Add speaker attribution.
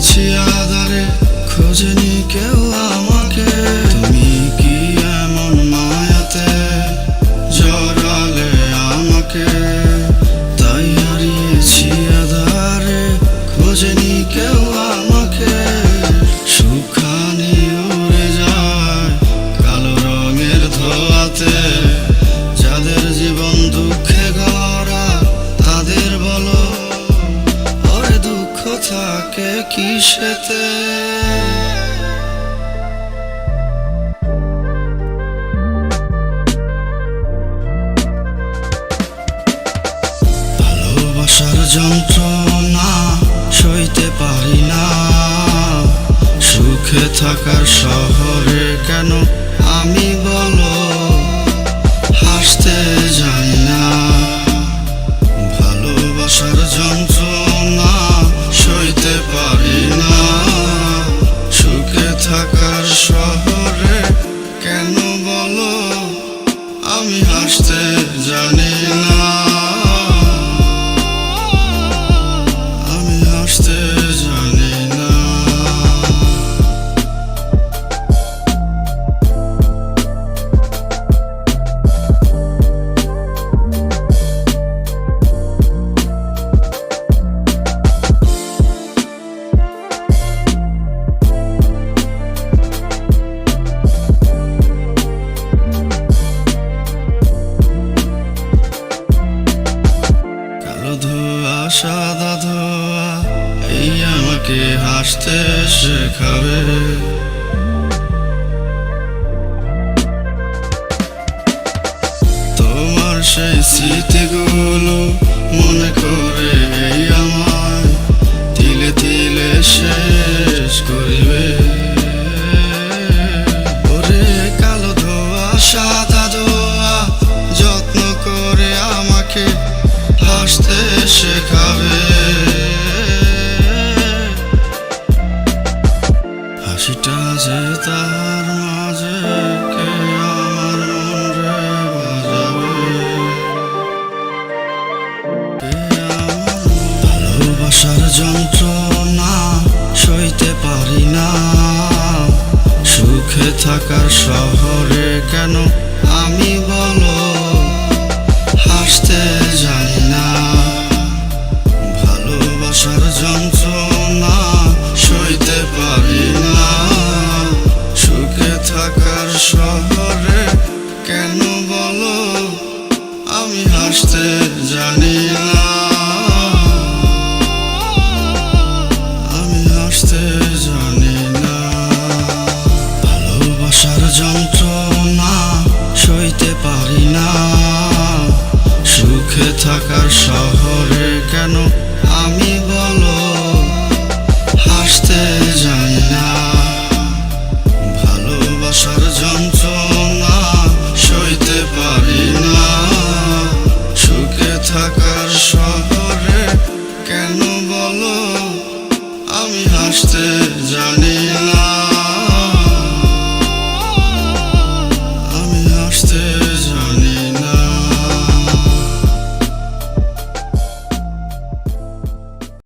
Speaker 1: গেছি আধারে, খোঁজেনি কেউ আমাকে। তুমি কি এমন মায়াতে জড়ালে আমাকে? তাই হারিয়েছি আধারে, খোঁজেনি কেউ আমাকে। সুখানি উড়ে যায় কালো রঙের ধোয়াতে। যাদের জীবন দুঃখ থাকে কিসেতে? ভালোবাসার যন্ত্রণা সইতে পারি না। সুখে থাকার শহরে কেন আমি বলো? হাসতে জানি না। ভালোবাসার যন্ত্রণা আমাকে হাসতে শেখাবে। তোমার সেই স্মৃতিগুলো মনে করে এই আমায় তিলে তিলে শেষ করিবে। ওরে কালো ধোয়া, সাদা ধোয়া যত্ন করে আমাকে হাসতে শেখাবে। হাসিটা যে তার মাঝে কে আমার বাজাবে? ভালোবাসার যন্ত্রণা সইতে পারি না। সুখে থাকার শহরে কেন আমি বলো? হাসতে জানি ভালোবাসার যন্ত্রণা সইতে পারি না। সুখে থাকার শহরে কেন আমি বলো? হাসতে জানি না। ভালোবাসার যন্ত্রণা সইতে পারি না। সুখে থাকার শহরে কেন বলো? আমি হাসতে